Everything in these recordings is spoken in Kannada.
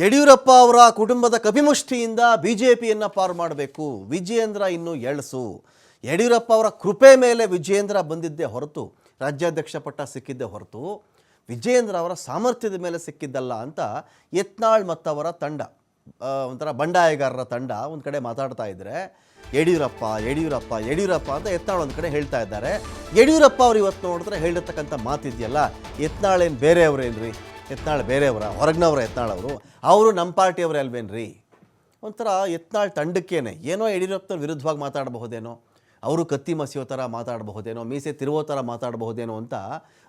ಯಡಿಯೂರಪ್ಪ ಅವರ ಕುಟುಂಬದ ಕಪಿಮುಷ್ಟಿಯಿಂದ ಪಿಯನ್ನು ಪಾರು ಮಾಡಬೇಕು. ವಿಜಯೇಂದ್ರ ಇನ್ನು ಎಳಸು. ಯಡಿಯೂರಪ್ಪ ಅವರ ಕೃಪೆ ಮೇಲೆ ವಿಜಯೇಂದ್ರ ಬಂದಿದ್ದೇ ಹೊರತು, ರಾಜ್ಯಾಧ್ಯಕ್ಷ ಪಟ್ಟ ಸಿಕ್ಕಿದ್ದೇ ಹೊರತು, ವಿಜಯೇಂದ್ರ ಅವರ ಸಾಮರ್ಥ್ಯದ ಮೇಲೆ ಸಿಕ್ಕಿದ್ದಲ್ಲ ಅಂತ ಯತ್ನಾಳ್ ಮತ್ತವರ ತಂಡ ಒಂಥರ ಬಂಡಾಯಗಾರರ ತಂಡ ಒಂದು ಕಡೆ ಮಾತಾಡ್ತಾ ಇದ್ದರೆ ಯಡಿಯೂರಪ್ಪ ಯಡಿಯೂರಪ್ಪ ಯಡಿಯೂರಪ್ಪ ಅಂತ ಯತ್ನಾಳ್ ಒಂದು ಕಡೆ ಹೇಳ್ತಾ ಇದ್ದಾರೆ. ಯಡಿಯೂರಪ್ಪ ಅವರು ಇವತ್ತು ನೋಡಿದ್ರೆ ಹೇಳಿರ್ತಕ್ಕಂಥ ಮಾತಿದೆಯಲ್ಲ, ಯತ್ನಾಳ್ ಏನು ಬೇರೆಯವ್ರೇನ್ರಿ? ಯತ್ನಾಳ್ ಬೇರೆಯವರ, ಹೊರಗಿನವರ ಯತ್ನಾಳ್ ಅವರು ಅವರು ನಮ್ಮ ಪಾರ್ಟಿಯವರೇ ಅಲ್ವೇನ್ರಿ? ಒಂಥರ ಯತ್ನಾಳ್ ತಂಡಕ್ಕೇನೆ, ಏನೋ ಯಡಿಯೂರಪ್ಪನ ವಿರುದ್ಧವಾಗಿ ಮಾತಾಡಬಹುದೇನೋ, ಅವರು ಕತ್ತಿ ಮಸಿಯೋ ಥರ ಮಾತಾಡಬಹುದೇನೋ, ಮೀಸೆ ತಿರುವೋ ಥರ ಮಾತಾಡಬಹುದೇನೋ ಅಂತ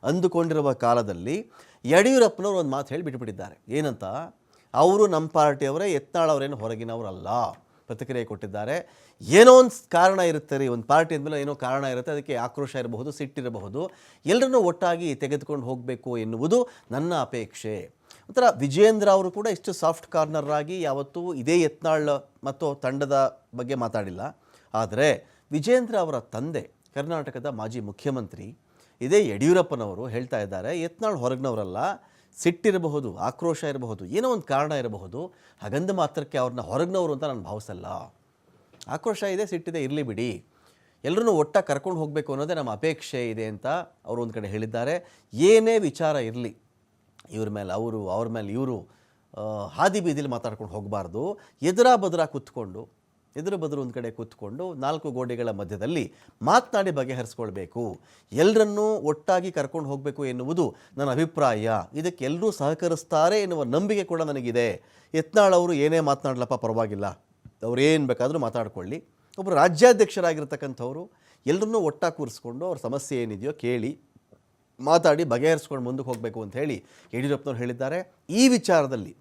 ಅಂದುಕೊಂಡಿರುವ ಕಾಲದಲ್ಲಿ ಯಡಿಯೂರಪ್ಪನವರು ಒಂದು ಮಾತು ಹೇಳಿ ಬಿಟ್ಬಿಟ್ಟಿದ್ದಾರೆ ಏನಂತ? ಅವರು ನಮ್ಮ ಪಾರ್ಟಿಯವರೇ, ಯತ್ನಾಳ್ ಅವರೇನು ಹೊರಗಿನವರಲ್ಲ. ಪ್ರತಿಕ್ರಿಯೆ ಕೊಟ್ಟಿದ್ದಾರೆ. ಏನೋ ಒಂದು ಕಾರಣ ಇರುತ್ತೆ ರೀ, ಒಂದು ಪಾರ್ಟಿ ಅಂದಮೇಲೆ ಏನೋ ಕಾರಣ ಇರುತ್ತೆ, ಅದಕ್ಕೆ ಆಕ್ರೋಶ ಇರಬಹುದು, ಸಿಟ್ಟಿರಬಹುದು. ಎಲ್ಲರನ್ನೂ ಒಟ್ಟಾಗಿ ತೆಗೆದುಕೊಂಡು ಹೋಗಬೇಕು ಎನ್ನುವುದು ನನ್ನ ಅಪೇಕ್ಷೆ. ಒಂಥರ ವಿಜೇಂದ್ರ ಅವರು ಕೂಡ ಇಷ್ಟು ಸಾಫ್ಟ್ ಕಾರ್ನರ್ ಆಗಿ ಯಾವತ್ತೂ ಇದೇ ಯತ್ನಾಳ್ ಮತ್ತು ತಂಡದ ಬಗ್ಗೆ ಮಾತಾಡಿಲ್ಲ. ಆದರೆ ವಿಜೇಂದ್ರ ಅವರ ತಂದೆ, ಕರ್ನಾಟಕದ ಮಾಜಿ ಮುಖ್ಯಮಂತ್ರಿ, ಇದೇ ಯಡಿಯೂರಪ್ಪನವರು ಹೇಳ್ತಾ ಇದ್ದಾರೆ, ಯತ್ನಾಳ್ ಹೊರಗಿನವರಲ್ಲ ಸಿಟ್ಟಿರಬಹುದು, ಆಕ್ರೋಶ ಇರಬಹುದು, ಏನೋ ಒಂದು ಕಾರಣ ಇರಬಹುದು ಹಾಗಂದ ಮಾತ್ರಕ್ಕೆ ಅವ್ರನ್ನ ಹೊರಗಿನವರು ಅಂತ ನಾನು ಭಾವಿಸಲ್ಲ. ಆಕ್ರೋಶ ಇದೆ, ಸಿಟ್ಟಿದೆ, ಇರಲಿ ಬಿಡಿ. ಎಲ್ಲರೂ ಒಟ್ಟಾಗಿ ಕರ್ಕೊಂಡು ಹೋಗಬೇಕು ಅನ್ನೋದೇ ನಮ್ಮ ಅಪೇಕ್ಷೆ ಇದೆ ಅಂತ ಅವರು ಒಂದು ಕಡೆ ಹೇಳಿದ್ದಾರೆ. ಏನೇ ವಿಚಾರ ಇರಲಿ, ಇವ್ರ ಮೇಲೆ, ಅವರು, ಅವ್ರ ಮೇಲೆ ಇವರು ಹಾದಿ ಬೀದಿಲಿ ಮಾತಾಡ್ಕೊಂಡು ಹೋಗಬಾರ್ದು. ಎದುರಾ ಬದುರಾ ಕೂತ್ಕೊಂಡು ಎದುರು ಬದಲು ಒಂದು ಕಡೆ ಕೂತ್ಕೊಂಡು ನಾಲ್ಕು ಗೋಡೆಗಳ ಮಧ್ಯದಲ್ಲಿ ಮಾತನಾಡಿ ಬಗೆಹರಿಸ್ಕೊಳ್ಬೇಕು. ಎಲ್ಲರನ್ನೂ ಒಟ್ಟಾಗಿ ಕರ್ಕೊಂಡು ಹೋಗಬೇಕು ಎನ್ನುವುದು ನನ್ನ ಅಭಿಪ್ರಾಯ. ಇದಕ್ಕೆ ಎಲ್ಲರೂ ಸಹಕರಿಸ್ತಾರೆ ಎನ್ನುವ ನಂಬಿಕೆ ಕೂಡ ನನಗಿದೆ. ಯತ್ನಾಳ್ ಅವರು ಏನೇ ಮಾತನಾಡ್ಲಪ್ಪ ಪರವಾಗಿಲ್ಲ. ಅವ್ರು ಏನು ಬೇಕಾದರೂ ಮಾತಾಡ್ಕೊಳ್ಳಿ. ಒಬ್ಬರು ರಾಜ್ಯಾಧ್ಯಕ್ಷರಾಗಿರ್ತಕ್ಕಂಥವ್ರು ಎಲ್ಲರನ್ನೂ ಒಟ್ಟಾಗಿ ಕೂರಿಸ್ಕೊಂಡು ಅವ್ರ ಸಮಸ್ಯೆ ಏನಿದೆಯೋ ಕೇಳಿ, ಮಾತಾಡಿ ಬಗೆಹರಿಸ್ಕೊಂಡು ಮುಂದಕ್ಕೆ ಹೋಗಬೇಕು ಅಂತ ಹೇಳಿ ಯಡಿಯೂರಪ್ಪನವ್ರು ಹೇಳಿದ್ದಾರೆ. ಈ ವಿಚಾರದಲ್ಲಿ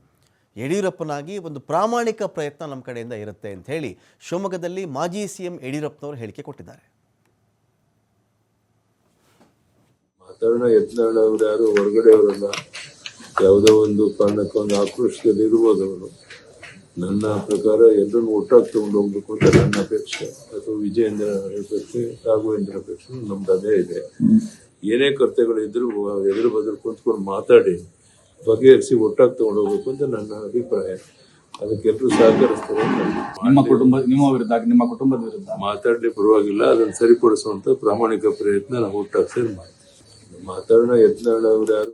ಯಡಿಯೂರಪ್ಪನಾಗಿ ಒಂದು ಪ್ರಾಮಾಣಿಕ ಪ್ರಯತ್ನ ನಮ್ಮ ಕಡೆಯಿಂದ ಇರುತ್ತೆ ಅಂತ ಹೇಳಿ ಶಿವಮೊಗ್ಗದಲ್ಲಿ ಮಾಜಿ ಸಿ ಎಂ ಯಡಿಯೂರಪ್ಪನವರು ಹೇಳಿಕೆ ಕೊಟ್ಟಿದ್ದಾರೆ. ಮಾತಾಡೋಣ, ಯತ್ನಾಳ್ ಅವ್ರು ಯಾರು ಹೊರಗಡೆಯವರಲ್ಲ ಯಾವುದೋ ಒಂದು ಕಾರಣಕ್ಕೊಂದು ಆಕ್ರೋಶದಲ್ಲಿ ಇರ್ಬೋದು ಅವರು. ನನ್ನ ಪ್ರಕಾರ ಎಲ್ಲರನ್ನು ಒಟ್ಟಾಗಿ ತಗೊಂಡು ಹೋಗ್ಬೇಕು ಅಂತ ನನ್ನ ಅಪೇಕ್ಷೆ. ಅಥವಾ ವಿಜಯೇಂದ್ರ ಅಪೇಕ್ಷೆ, ರಾಘವೇಂದ್ರ ಅಪೇಕ್ಷೆ, ನಮ್ದು ಅದೇ ಇದೆ. ಏನೇ ಕರ್ತವ್ಯಗಳಿದ್ರು ಎದುರು ಬದಲು ಕುಂತ್ಕೊಂಡು ಮಾತಾಡಿ. ಬಗೆಹರಿಸಿ ಒಟ್ಟಾಗಿ ತಗೊಂಡು ಹೋಗ್ಬೇಕು ಅಂತ ನನ್ನ ಅಭಿಪ್ರಾಯ. ಅದಕ್ಕೆಲ್ಲರೂ ಸಹಕರಿಸ್ತಾರೆ ನಿಮ್ಮ ಕುಟುಂಬ ನಿಮ್ಮ ವಿರುದ್ಧ ನಿಮ್ಮ ಕುಟುಂಬದ ವಿರುದ್ಧ? ಮಾತಾಡಲಿ ಪರವಾಗಿಲ್ಲ ಅದನ್ನು ಸರಿಪಡಿಸುವಂತ ಪ್ರಾಮಾಣಿಕ ಪ್ರಯತ್ನ ನಾವು ಒಟ್ಟಾಗಿ ಸೇರಿ ಮಾಡ್ತೀವಿ ಮಾತಾಡೋಣ ಯತ್ನಾಳ್ ಅವ್ರು ಯಾರು?